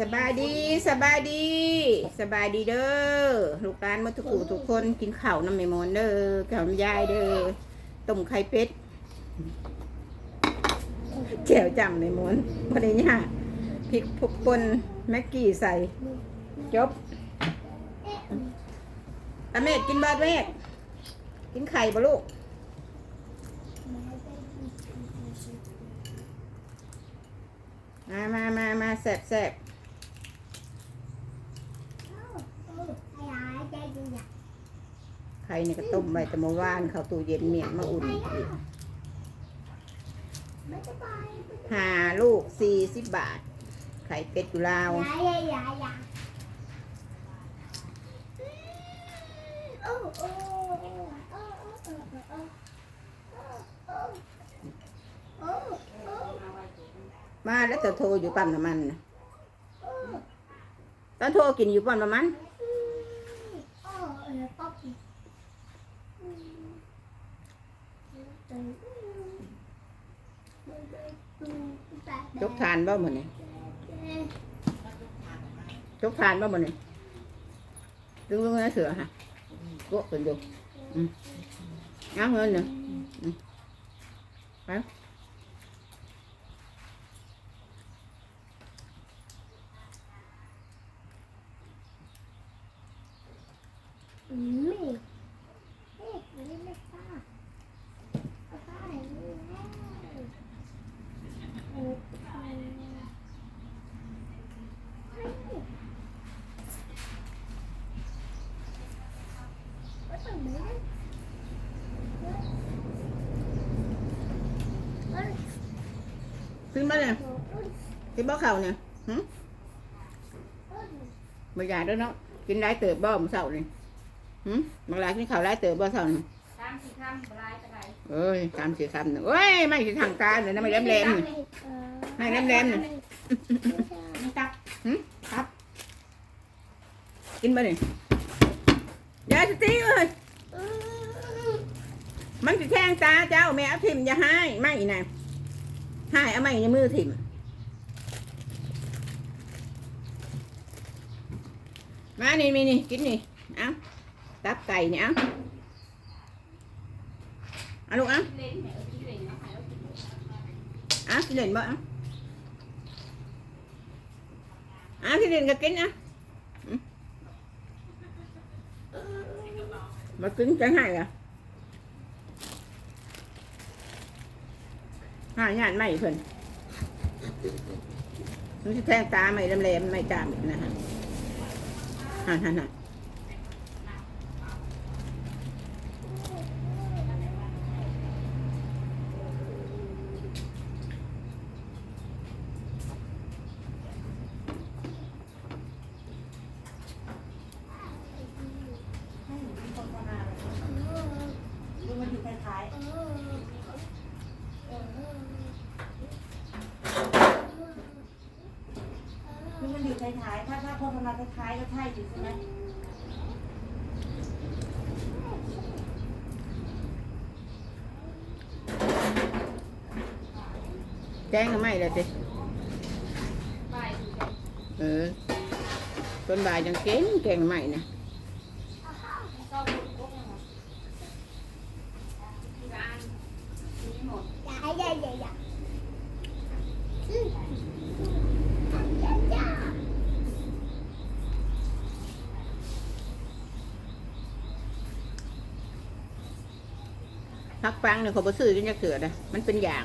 สบายดีสบายดีสบายดีเด้อลูกหลานมาทุกคู่ทุกคนกินข้าวน้ำแม่มอนเด้อกับน้ำยายเด้อต้มไข่เป็ดแจ่วจำแม่มอนพอดีเนี่ยพริกพุกปนแม็กกี้ใส่ จบตาเมดกินบาดเมดกินไข่ปะลูกมามามามาแสบแสบ ไข่เนี่ยก็ต้มไว้แต่เมื่อวานเขาตู้เย็นเมียนมาอุ่นอีกหาลูกสี่สิบบาท ไข่เป็ดอยู่ลาวมาแล้วจะโทรอยู่ปั๊มน้ำมันนะตอนโทรกินอยู่ปั๊มน้ำมัน จกทานบ่หมดนี่จกทานบ่หมดนี่ดึงลงในเสือฮะกดเป็นดูอืมเอาเงินเนาะอืม ไปขึ้นมาเนี่ยกินบ่เข่าเนี่ยหึบ่อยากเด้วยเนาะกินได้เติบบ่มื้อเช้านี่หึบางรายกินข้าวได้เติบบ่เช้านี่ตามสี่คำลายกระไดเอ้ยตามสิคำนึงเอ้ยไม่สิทางการเลยนะไม่แหลมๆนี่ไม่แหลมๆนี่นี่ตับครับ กินบ่นี่ยายสติเอ้ยมันสิแทงตาเจ้าแม่เอาทิ่มอย่าให้ไม่นะ ให้เอาไม่ในมือทิ่มมานี่มีนี่กินนี่เอาตับไก่เนี่ยเอาเอาลูกเอาเล่นแหวที่เล่นเนาะเอากินเล่นบ่เอาเอาที่เล่นก็กินนะอืมมากินจังให้เหรอ หางานใหม่เพิ่นมันจะแทงตาใหม่แหลมๆใหม่จามอีกนะฮะหันหันหัน คือมันอยู่ท้ายๆ ถ้าถ้า โฆษณาท้ายๆก็ใช่อยู่ใช่ไหมแจ้งก็ไม่เลยสิไปเออต้นบ่ายจังเก่งแกงใหม่นะ ก็บุกบุกเนาะร้านนี้หมด พักฟังเนี่ยเขาบ่ซื้อกันจะเกิดอะมันเป็นอย่าง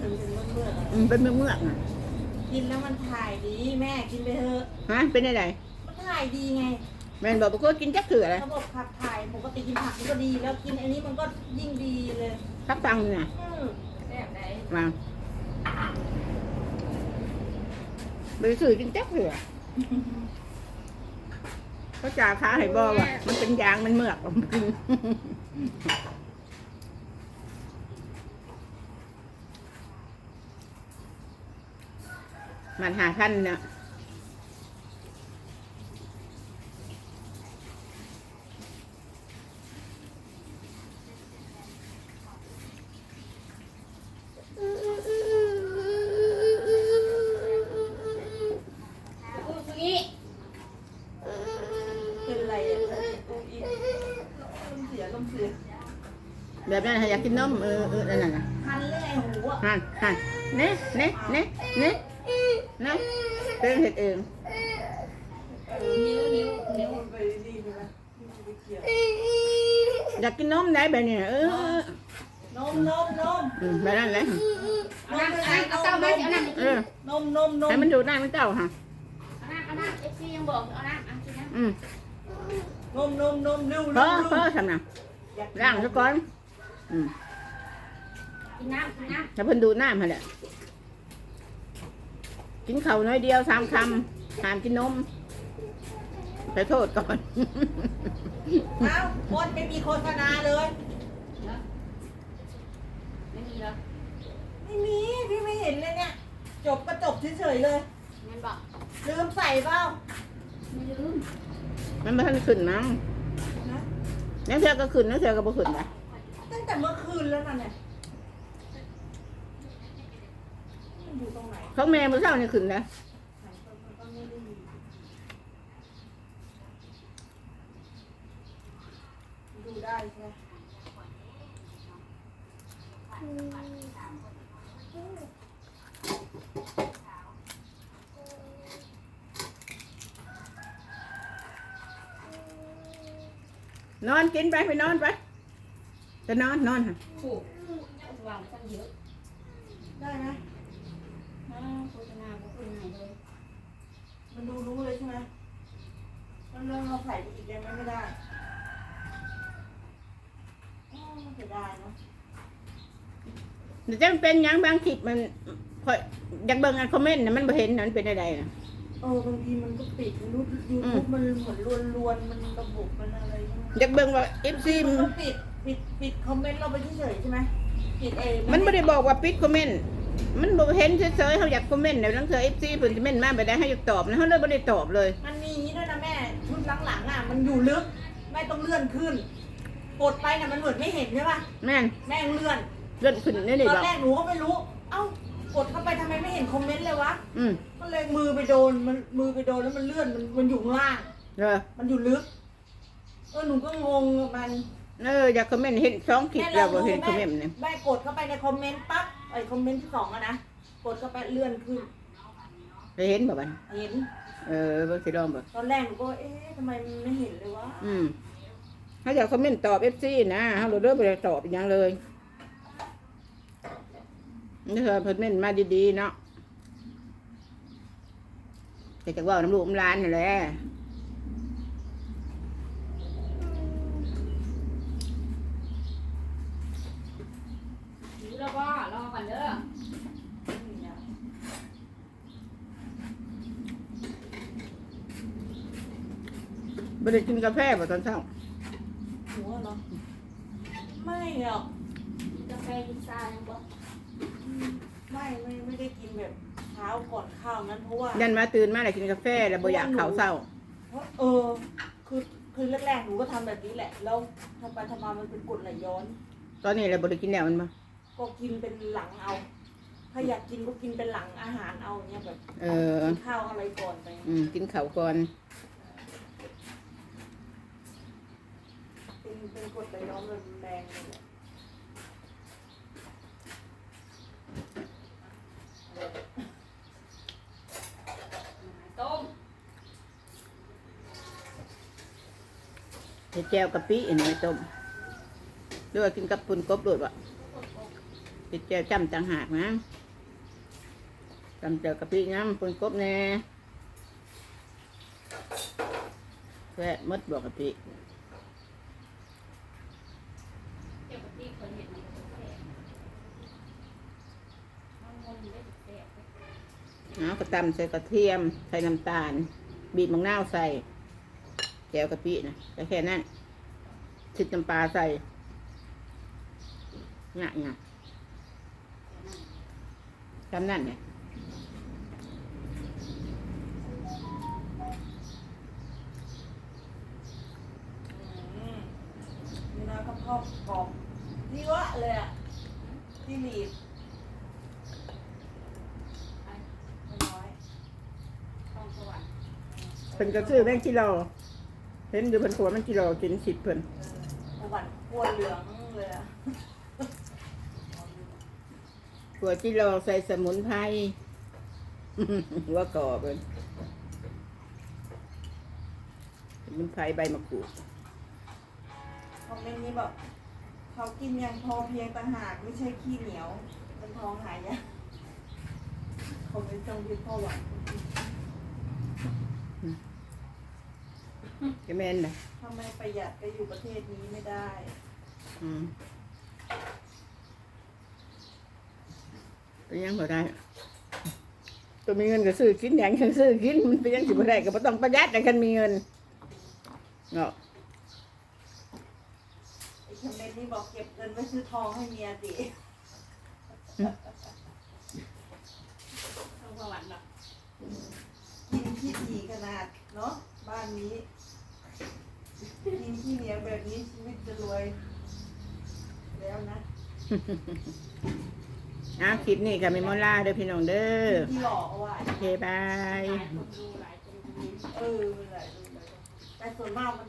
มันเป็นเมื่ออืมเป็นเมือกๆอะๆกินแล้วมันถ่ายดีแม่กินไปเถอะฮะเป็นอะไรมันถ่ายดีไง แม่นบอกบ่เคยกินจักเถื่อเลยระบบขับถ่ายปกติกินผักมันก็ดีแล้วกินอันนี้มันก็ยิ่งดีเลยพักฟังนี่น่ะอืมแซ่บได้มาไปซื้อกินจักเถื่อเขาจ่าค้าให้บอกว่ามันเป็นยางมันเมือกมัน มันหาท่านเนาะแบบนั้นอยากกินนมเออเออนั่นน่ะหันเลยหูหันหันเน่เน่เน่เน่ เน่เต้นเห็ดเองนิ้วนิ้วนิ้วไปดีใช่ไหมไปเกี่ยวอยากกินนมได้แบบนี้เออนมนมนมอืมแบบนั้นแหละเอาน้ำเอาเต้ามาสิเอาน้ำเออนมนมนมให้มันดูได้มันเจ้าค่ะเอาน้ำเอาน้ำเอฟซียังบอกเอาน้ำเอากินน้ำอืมนมนมนมเร็วเพเร็อวเพอทำน่ะร่างซะก่อนอืมกินน้ำกินน้ถ้าเพิ่นดูดน้ำมาแหละ กินข้าวน้อยเดียวสามคำห้ามกินนมไปโทษก่อน เอ้าคนไม่มีโฆษณาเลยำเนอะไม่มีแล้วไม่มี พี่ไม่เห็นเลยเนี่ย จบก็จบเฉยๆเลย งั้นบอกลืมใส่เปล่าไม่ลืมมันไม่ทันขึ้นมั้งนะนั่นเธอก็ขึ้นนั่นเธอก็บ่ขึ้นนะตั้งแต่เมื่อคืนแล้วนะเนี่ยมันอยู่ตรงไหน เขาแม่เมื่อเช้านี่ขึ้นนะไหนก็ก็ไม่ได้ยินดูได้ใช่ไหมนอนกินไปไปนอนไปจะนอนนอนค่ะถูกวางตั้งเยอะ ได้ไหม นะโฆษณาก็คุณไหน เลย มันดูรู้เลยใช่ไหมมันเริ่มเราใส่ไปอีกได้ไหมไม่ได้อ้าวเสียดายเนาะเดี๋ยวจะเป็นหยังบางคลิปมันคอยอยากเบิ่งอันคอมเมนต์นะมันบ่เห็นนะมันเป็นอะไรนะ เออบางทีมันก็ปิดมันรู้ยูอืทูมบมันเหมือนลวนๆมันระบบมันอะไรใช่ไหมอยากเบิ่งว่าเอฟซีมันก็ปิดปิดปิดคอมเมนต์เราไปเฉยๆใช่ไหมปิดเองมันไม่ได้บอกว่าปิดคอมเมนต์ มันบ่เห็นเฉยๆเขาอยากคอมเมนต์เดี๋ยวนังเธอเอฟซีเพิ่นจะเม่นมาไปได้ให้อยากตอบนะเขาเลยบ่ได้ตอบเลยมันมีอย่างนี้ด้วยนะแม่ชุดหลังๆอะ มันอยู่ลึกแม่ต้องเลื่อนขึ้น กดไปน่ะมันเหมือนไม่เห็นใช่ป่ะแม่นแม่งเลื่อนเลื่อนขึ้นนี่นี่ตอนบอกแรกหนูก็ไม่รู้ เอ้ากดเข้าไปทำไมไม่เห็นคอมเมนต์เลยวะอืมก็เลยมือไปโดนมันมือไปโดนแล้วมันเลื่อนมันมันอยู่ข้างล่าง เออมันอยู่ลึกเออหนูก็งงกับมัน เอออยากคอมเมนต์เห็นสองคลิปแล้วบ่เห็นคอมเมนต์เนี่ยแม่กดเข้าไปในคอมเมนต์ปั๊บ ไอ้คอมเมนต์ที่สองอะนะกดเข้าไปเลื่อนขึ้นไปเห็นบ่บัดเห็น เออเบิ่งสิลองบ่ตอนแรกหนูก็เอ๊ะทำไมมันไม่เห็นเลยวะอืมเขาอยากคอมเมนต์ตอบเอฟซีนะเขาเลยเด้อบ่ได้ตอบอีหยังเลยนี่เธอเพิ่นเม่นมาดีๆเนาะแต่จะเว่าน้ำลูกน้ำหลานนี่แหละ แล้วก็รอก่อนเด้อบ่ได้กินกาแฟบ่ตอนเช้าหัวเหรอ ไม่หรอกกาแฟกินชายังบอกไม่ไม่ไม่ได้กินแบบเช้าก่อนข้าวนั้นเพราะว่า ยันมาตื่นมาแล้วกินกาแฟแล้วบ่อยากข้าวเช้า เพราะเออ คือคือแรกๆหนูก็ทำแบบนี้แหละ แล้วทำไปทำมามันเป็นกรดไหลย้อน ตอนนี้เราบ่ได้กินแล้วมันมา ก็กินเป็นหลังเอา ถ้าอยากกินก็กินเป็นหลังอาหารเอาอย่างเงี้ยแบบเออ กินข้าวอะไรก่อนไปอืมกินข้าวก่อน เป็นเป็นกรดไหลย้อนรุนแรงเลยแหละต้มเฮ็ดแจ่วกะปิอันนี้ต้มหรือว่ากินกับปุ่นกบโดดบ่ เฮ็ดแจ่วจ้ำต่างหากนะจำแจ่วกะปิน้ำปุนกบแน่แค่มดบอกกะปิเดี๋ยวกะปิคนะแสบมันงงได้แสบเอากระตำใส่กระเทียม ใส่น้ำตาล บีบมะนาวใส่แจ่วกะปินะแค่นั้นชิดน้ำปลาใส่เนี่ยเนี่ย จำนั่นเนี่ยอืมนี่นะก็พ่อกรอบนี่วะเลยอะที่หลีดน้อยต้องสวรรค์ๆเพิ่นก็ซื้อแบงกิโลเห็นอยู่เพิ่นขวดมันกิโลกินสิบเพิ่นเออหวานกลัวเหลืองเลยอะ ขัวจิโรใส่สมุนไพรหัวกรอบเลยสมุนไพรใบมะกรูดคอมเมนต์นี้บอกเขากินอย่างพอเพียงต่างหากไม่ใช่ขี้เหนียวมันท้องหายากคอมเมนต์จงยึดพ่อหวังจะแม่นนะถ้าไม่ประหยัดก็อยู่ประเทศนี้ไม่ได้ อืม เป็นยังบ่ได้ตัวมีเงินก็ซื้อกินอย่างฉันซื้อกินมันเป็นยังสิบ่ได้ก็บ่ต้องประหยัดแต่คันมีเงินเนาะไอ้คอมเมนต์นี้บอกเก็บเงินไว้ซื้อทองให้เมียสิต้องประวัติหรอกกินขี้ถีขนาดเนาะบ้านนี้กินขี้เหนียวแบบนี้ชีวิตจะรวย แล้วนะ อะคลิปนี้กับมิมอลาเด้อพี่น้องเด้อที่หลอกเอาไว้โอเคบาย เออแต่ส่วนมากมัน